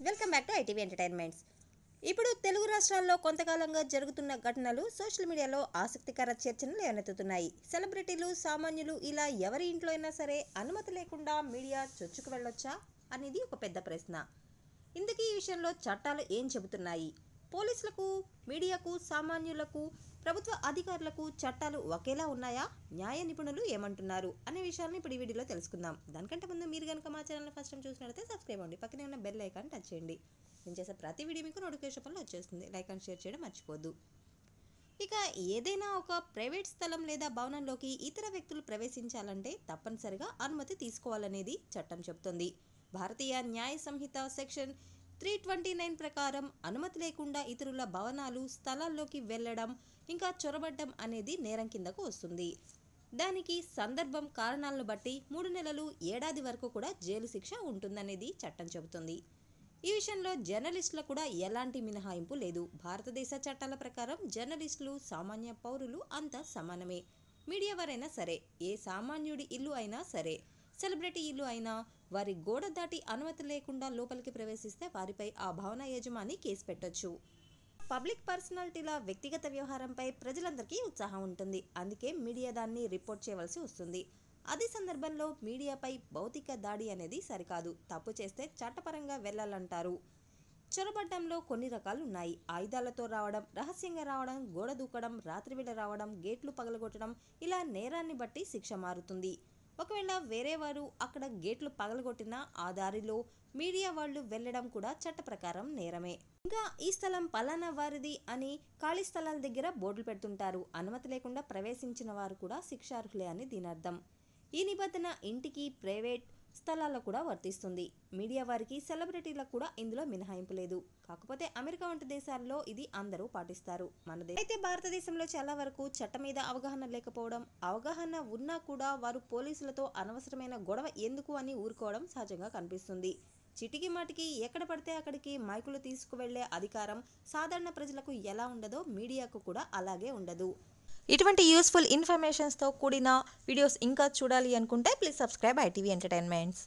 Welcome back to ITV entertainments. ఇప్పుడు తెలుగు రాష్ట్రాల్లో కొంతకాలంగా జరుగుతున్న ఘటనలు సోషల్ మీడియాలో ఆసక్తికర చర్చను లేవనెత్తుతున్నాయి సెలబ్రిటీలు సామాన్యులు ఇలా ఎవరి ఇంట్లో అయినా సరే అనుమతి లేకుండా మీడియా చొచ్చుకు వెళ్ళొచ్చా? అనేది ఒక పెద్ద ప్రశ్న. ఇందుకు ఈ విషయంలో చట్టాలు ఏం చెబుతున్నాయి? పోలీసులకు మీడియాకు సామాన్యులకు ప్రభుత్వ అధికారులకు చట్టాలు ఒకేలా ఉన్నాయా? న్యాయ నిపుణులు ఏమంటున్నారు? అనే విషయాలను ఇప్పుడు ఈ వీడియోలో తెలుసుకుందాం. దానికంటే ముందు మీరు కనుక మా ఛానల్ ఫస్ట్ టైం చూసినట్లయితే సబ్స్క్రైబ్ అవ్వండి. పక్కనే ఉన్న బెల్ ఐకాన్ టచ్ చేయండి. నేను చేసే ప్రతి వీడియో మీకు నోటిఫికేషన్ పనులు వచ్చేస్తుంది. లైక్ అండ్ షేర్ చేయడం మర్చిపోద్దు ఇక ఏదైనా ఒక ప్రైవేట్ స్థలం లేదా భవనంలోకి ఇతర వ్యక్తులు ప్రవేశించాలంటే తప్పనిసరిగా అనుమతి తీసుకోవాలనేది చట్టం చెబుతుంది. Bharatiya Nyaya Sanhita section three twenty nine ప్రకారం అనుమతి లేకుండా ఇతరుల భవనాలు స్థలాల్లోకి వెళ్ళడం ఇంకా చొరబడ్డం అనేది నేరం కిందకు వస్తుంది. దానికి సందర్భం కారణాలను బట్టి మూడు నెలలు ఏడాది వరకు కూడా జైలు శిక్ష ఉంటుందనేది చట్టం చెబుతుంది. ఈ విషయంలో జర్నలిస్టులకు కూడా ఎలాంటి మినహాయింపు లేదు. భారతదేశ చట్టాల ప్రకారం జర్నలిస్టులు సామాన్య పౌరులు అంతా సమానమే. మీడియా వారైనా సరే ఏ సామాన్యుడి ఇల్లు అయినా సరే సెలబ్రిటీ ఇల్లు అయినా వారి గోడ దాటి అనుమతి లేకుండా లోపలికి ప్రవేశిస్తే వారిపై ఆ భవన యజమాని కేసు పెట్టొచ్చు. పబ్లిక్ పర్సనాలిటీల వ్యక్తిగత వ్యవహారంపై ప్రజలందరికీ ఉత్సాహం ఉంటుంది. అందుకే మీడియా దాన్ని రిపోర్ట్ చేయవలసి వస్తుంది. అదే సందర్భంలో మీడియాపై భౌతిక దాడి అనేది సరికాదు. తప్పు చేస్తే చట్టపరంగా వెళ్ళాలంటారు చొరబడ్డంలో కొన్ని రకాలు ఉన్నాయి ఆయుధాలతో రావడం రహస్యంగా రావడం గోడ దూకడం రాత్రివేళ రావడం గేట్లు పగలగొట్టడం ఇలా నేరాన్ని బట్టి శిక్ష మారుతుంది. ఒకవేళ వేరే వారు అక్కడ గేట్లు పగలగొట్టినా ఆ దారిలో మీడియా వాళ్ళు వెళ్ళడం కూడా చట్ట ప్రకారం నేరమే. ఇంకా ఈ స్థలం పలానా వారిది అని ఖాళీ స్థలాల దగ్గర బోర్డులు పెడుతుంటారు. అనుమతి లేకుండా ప్రవేశించిన వారు కూడా శిక్షార్హులే అని దీని అర్థం ఈ నిబంధన ఇంటికి ప్రైవేట్ స్థలాల్లో కూడా వర్తిస్తుంది. మీడియా వారికి సెలబ్రిటీలకు కూడా ఇందులో మినహాయింపు లేదు. కాకపోతే అమెరికా వంటి దేశాల్లో ఇది అందరూ పాటిస్తారు. మన అయితే భారతదేశంలో చాలా వరకు చట్టం మీద అవగాహన లేకపోవడం అవగాహన ఉన్నా కూడా వారు పోలీసులతో అనవసరమైన గొడవ ఎందుకు అని ఊరుకోవడం సహజంగా కనిపిస్తుంది. చిటికి మాటికి ఎక్కడ పడితే అక్కడికి మైకులు తీసుకువెళ్ళే అధికారం సాధారణ ప్రజలకు ఎలా ఉండదో మీడియాకు కూడా అలాగే ఉండదు. ఇటువంటి యూస్ఫుల్ ఇన్ఫర్మేషన్స్తో కూడిన వీడియోస్ ఇంకా చూడాలి అనుకుంటే ప్లీజ్ సబ్స్క్రైబ్ ఐటీవీ ఎంటర్టైన్మెంట్స్.